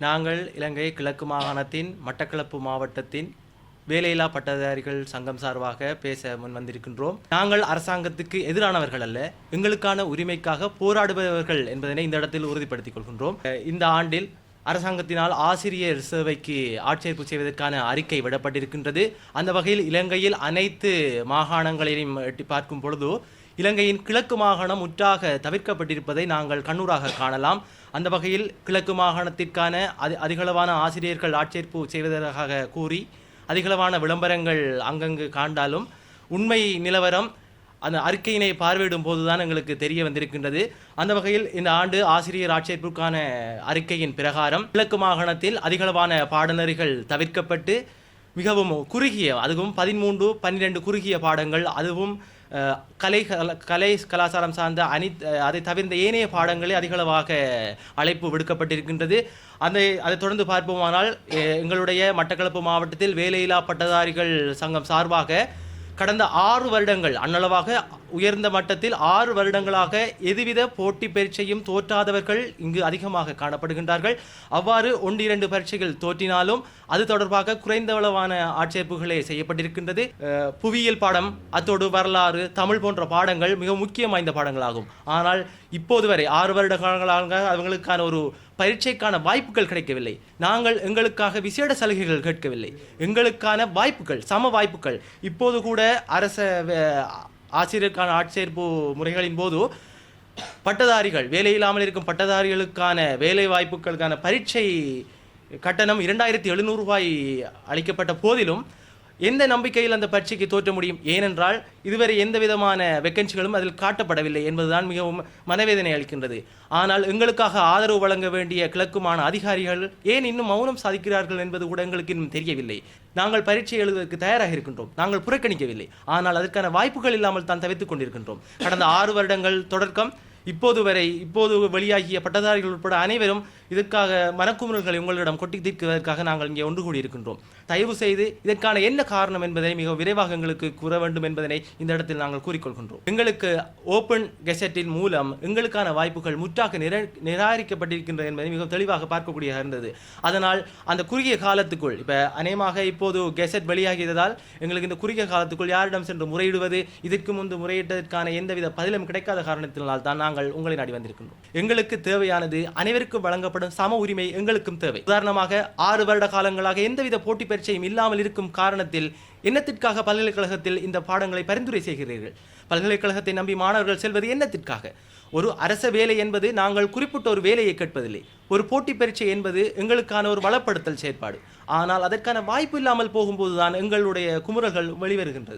நாங்கள் இலங்கை கிழக்கு மாகாணத்தின் மட்டக்களப்பு மாவட்டத்தின் வேலையில்லா பட்டதாரிகள் சங்கம் சார்பாக பேச முன் வந்திருக்கின்றோம் நாங்கள் அரசாங்கத்துக்கு எதிரானவர்கள் அல்ல எங்களுக்கான உரிமைக்காக போராடுபவர்கள் என்பதனை இந்த இடத்தில் உறுதிப்படுத்திக் கொள்கின்றோம். இந்த ஆண்டில் அரசாங்கத்தினால் ஆசிரியர் சேவைக்கு ஆட்சேர்ப்பு செய்வதற்கான அறிக்கை விடப்பட்டிருக்கின்றது. அந்த வகையில் இலங்கையில் அனைத்து மாகாணங்களையும் எட்டி பார்க்கும் பொழுது இலங்கையின் கிழக்கு மாகாணம் முற்றாக தவிர்க்கப்பட்டிருப்பதை நாங்கள் கண்ணூராக காணலாம். அந்த வகையில் கிழக்கு மாகாணத்திற்கான அதி அதிகளவான ஆசிரியர்கள் ஆட்சேர்ப்பு செய்வதற்காக கூறி அதிகளவான விளம்பரங்கள் அங்கங்கு காண்டாலும் உண்மை நிலவரம் அந்த அறிக்கையினை பார்வையிடும் போதுதான் எங்களுக்கு தெரிய வந்திருக்கின்றது. அந்த வகையில் இந்த ஆண்டு ஆசிரியர் ஆட்சேர்ப்புக்கான அறிக்கையின் பிரகாரம் கிழக்கு மாகாணத்தில் அதிகளவான பாடநெறிகள் தவிர்க்கப்பட்டு மிகவும் குறுகிய அதுவும் பதிமூன்று பன்னிரெண்டு குறுகிய பாடங்கள் அதுவும் கலை கல- கலை கலாச்சாரம் சார்ந்த அனி அதை தவிர்ந்த ஏனைய பாடங்களே அதிகளவாக அழைப்பு விடுக்கப்பட்டிருக்கின்றது. அதை அதை தொடர்ந்து பார்ப்போமானால் எங்களுடைய மட்டக்களப்பு மாவட்டத்தில் வேலையில்லா பட்டதாரிகள் சங்கம் சார்பாக கடந்த ஆறு வருடங்கள் அன்னளவாக உயர்ந்த மட்டத்தில் ஆறு வருடங்களாக எதுவித போட்டி பரீட்சையும் தோற்றாதவர்கள் இங்கு அதிகமாக காணப்படுகின்றார்கள். அவ்வாறு ஒன்று இரண்டு பரீட்சைகள் தோற்றினாலும் அது தொடர்பாக குறைந்தளவான ஆட்சேர்ப்புகளே செய்யப்பட்டிருக்கின்றது. புவியியல் பாடம் அத்தோடு வரலாறு தமிழ் போன்ற பாடங்கள் மிக முக்கியம் வாய்ந்த பாடங்களாகும். ஆனால் இப்போது வரை ஆறு வருட காலங்களாக அவங்களுக்கான ஒரு பரீட்சைக்கான வாய்ப்புகள் கிடைக்கவில்லை. நாங்கள் எங்களுக்காக விசேட சலுகைகள் கேட்கவில்லை. எங்களுக்கான வாய்ப்புகள் சம வாய்ப்புகள். இப்போது கூட அரச ஆசிரியருக்கான ஆட்சேர்ப்பு முறைகளின் போது பட்டதாரிகள் வேலை இல்லாமல் இருக்கும் பட்டதாரிகளுக்கான வேலை வாய்ப்புகளுக்கான பரீட்சை கட்டணம் இரண்டாயிரத்தி எழுநூறு ரூபாய் அளிக்கப்பட்ட போதிலும் எந்த நம்பிக்கையில் அந்த பரீட்சைக்கு தோற்ற முடியும்? ஏனென்றால் இதுவரை எந்த விதமான வெக்கன்சிகளும் அதில் காட்டப்படவில்லை என்பதுதான் மிகவும் மனவேதனை அளிக்கின்றது. ஆனால் எங்களுக்காக ஆதரவு வழங்க வேண்டிய கிழக்குமான அதிகாரிகள் ஏன் இன்னும் மௌனம் சாதிக்கிறார்கள் என்பது கூட எங்களுக்கு இன்னும் தெரியவில்லை. நாங்கள் பரீட்சை எழுதுவதற்கு தயாராக இருக்கின்றோம். நாங்கள் புறக்கணிக்கவில்லை. ஆனால் அதற்கான வாய்ப்புகள் இல்லாமல் தான் தவித்துக் கொண்டிருக்கின்றோம். கடந்த ஆறு வருடங்கள் தொடக்கம் இப்போது வரை இப்போது வெளியாகிய பட்டதாரிகள் உட்பட அனைவரும் இதற்காக மனக்குமுறல்களை உங்களிடம் கொட்டி தீர்க்குவதற்காக நாங்கள் இங்கே ஒன்று கூடி இருக்கின்றோம் தயவு செய்து இதற்கான என்ன காரணம் என்பதை மிக விரைவாக எங்களுக்கு கூற வேண்டும் என்பதனை இந்த இடத்தில் நாங்கள் கூறிக்கொள்கின்றோம். எங்களுக்கு ஓப்பன் கெசட்டின் மூலம் எங்களுக்கான வாய்ப்புகள் முற்றாக நிர நிராகரிக்கப்பட்டிருக்கின்றன என்பதை மிக தெளிவாக பார்க்கக்கூடியதாக இருந்தது. அதனால் அந்த குறுகிய காலத்துக்குள் இப்போ அநேகமாக இப்போது கெசட் வெளியாகியதால் எங்களுக்கு இந்த குறுகிய காலத்துக்குள் யாரிடம் சென்று முறையிடுவது இதற்கு முன்பு முறையிட்டதற்கான எந்தவித பதிலும் கிடைக்காத காரணத்தினால் தான் நாங்கள் உங்களை நாடி வந்திருக்கின்றோம். எங்களுக்கு தேவையானது அனைவருக்கும் வழங்கப்படும் சம உரிமை எங்களுக்கும் தேவை. உதாரணமாக ஆறு வருட காலங்களாக எந்தவித போட்டி பரீட்சையும் இல்லாமல் இருக்கும் காரணத்தில் என்னத்திற்காக பல்கலைக்கழகத்தில் இந்த பாடங்களை பரிந்துரை செய்கிறீர்கள். பல்கலைக்கழகத்தை நம்பி மாணவர்கள் செல்வது என்னத்திற்காக ஒரு அரச வேலை என்பது நாங்கள் குறிப்பிட்ட ஒரு வேலையை கேட்பதில்லை. ஒரு போட்டி பரீட்சை என்பது எங்களுக்கான ஒரு வளப்படுத்தல் செயற்பாடு. ஆனால் அதற்கான வாய்ப்பு இல்லாமல் போகும்போதுதான் எங்களுடைய குமுறல்கள் வெளிவருகின்றது.